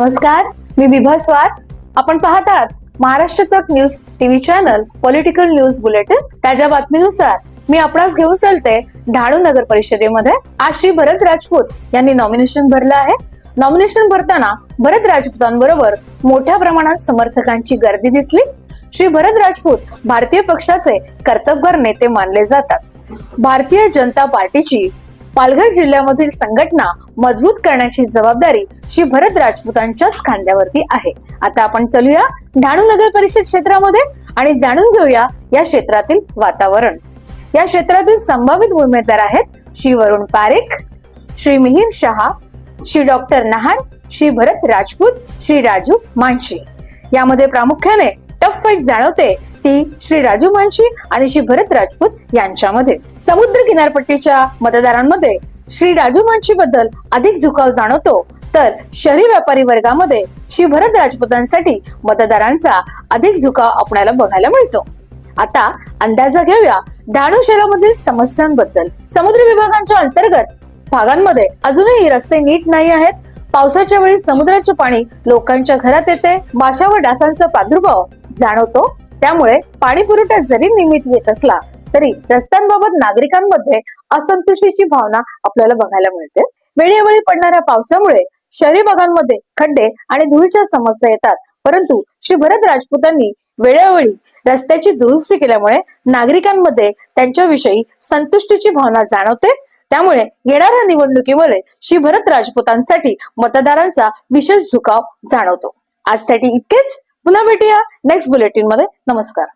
नमस्कार मी विभा स्वार आपण पाहतात Maharashtra Tak news TV channel political news bulletin. ताज्या बातमीनुसार मी आपणास घेऊन चालते ढाणू नगर परिषदेमध्ये. आज श्री भरत राजपूत यांनी नॉमिनेशन भरलं आहे. नॉमिनेशन भरताना भरत राजपूतांबरोबर मोठ्या प्रमाणात समर्थकांची गर्दी दिसली. श्री भरत राजपूत भारतीय पक्षाचे कर्तबगार नेते मानले जातात. भारतीय जनता पार्टीची पालघर जिल्ह्यामधील संघटना मजबूत करण्याची जबाबदारी श्री भरत राजपूतांच्याच खांद्यावरती आहे. आता आपण चलूया डहाणू नगर परिषद क्षेत्रामध्ये आणि जाणून घेऊया या क्षेत्रातील वातावरण. या क्षेत्रातील संभावित उमेदवार आहेत श्री वरुण पारेख श्री मिहीर शहा श्री डॉक्टर नहान श्री भरत राजपूत श्री राजू मानशी यामध्ये प्रामुख्याने टफ फाईट जाणवते ती श्री राजू मानशी आणि श्री भरत राजपूत यांच्यामध्ये. समुद्र किनारपट्टीच्या मतदारांमध्ये श्री राजू मानशी बद्दल अधिक झुकाव जाणवतो तर शहरी व्यापारी वर्गामध्ये श्री भरत राजपूतांसाठी मतदारांचा अधिक झुकाव आपल्याला बघायला मिळतो. आता अंदाजा घेऊया डहाणू शहरामधील समस्यांबद्दल. समुद्र विभागांच्या अंतर्गत भागांमध्ये अजूनही रस्ते नीट नाही आहेत. पावसाच्या वेळी समुद्राचे पाणी लोकांच्या घरात येते. माशा व डासांचा प्रादुर्भाव जाणवतो. त्यामुळे पाणी पुरवठा जरी नियमित येत असला तरी रस्त्यांबाबत नागरिकांमध्ये असंतुष्टीची भावना आपल्याला बघायला मिळते. वेळेवेळी पडणाऱ्या पावसामुळे शहरी भागांमध्ये खड्डे आणि धुळीच्या समस्या येतात. परंतु श्री भरत राजपूतांनी वेळोवेळी रस्त्याची दुरुस्ती केल्यामुळे नागरिकांमध्ये त्यांच्याविषयी संतुष्टीची भावना जाणवते. त्यामुळे येणाऱ्या निवडणुकीमुळे श्री भरत राजपूतांसाठी मतदारांचा विशेष झुकाव जाणवतो. आजसाठी इतकेच. पुन्हा भेटूया नेक्स्ट बुलेटिनमध्ये. नमस्कार.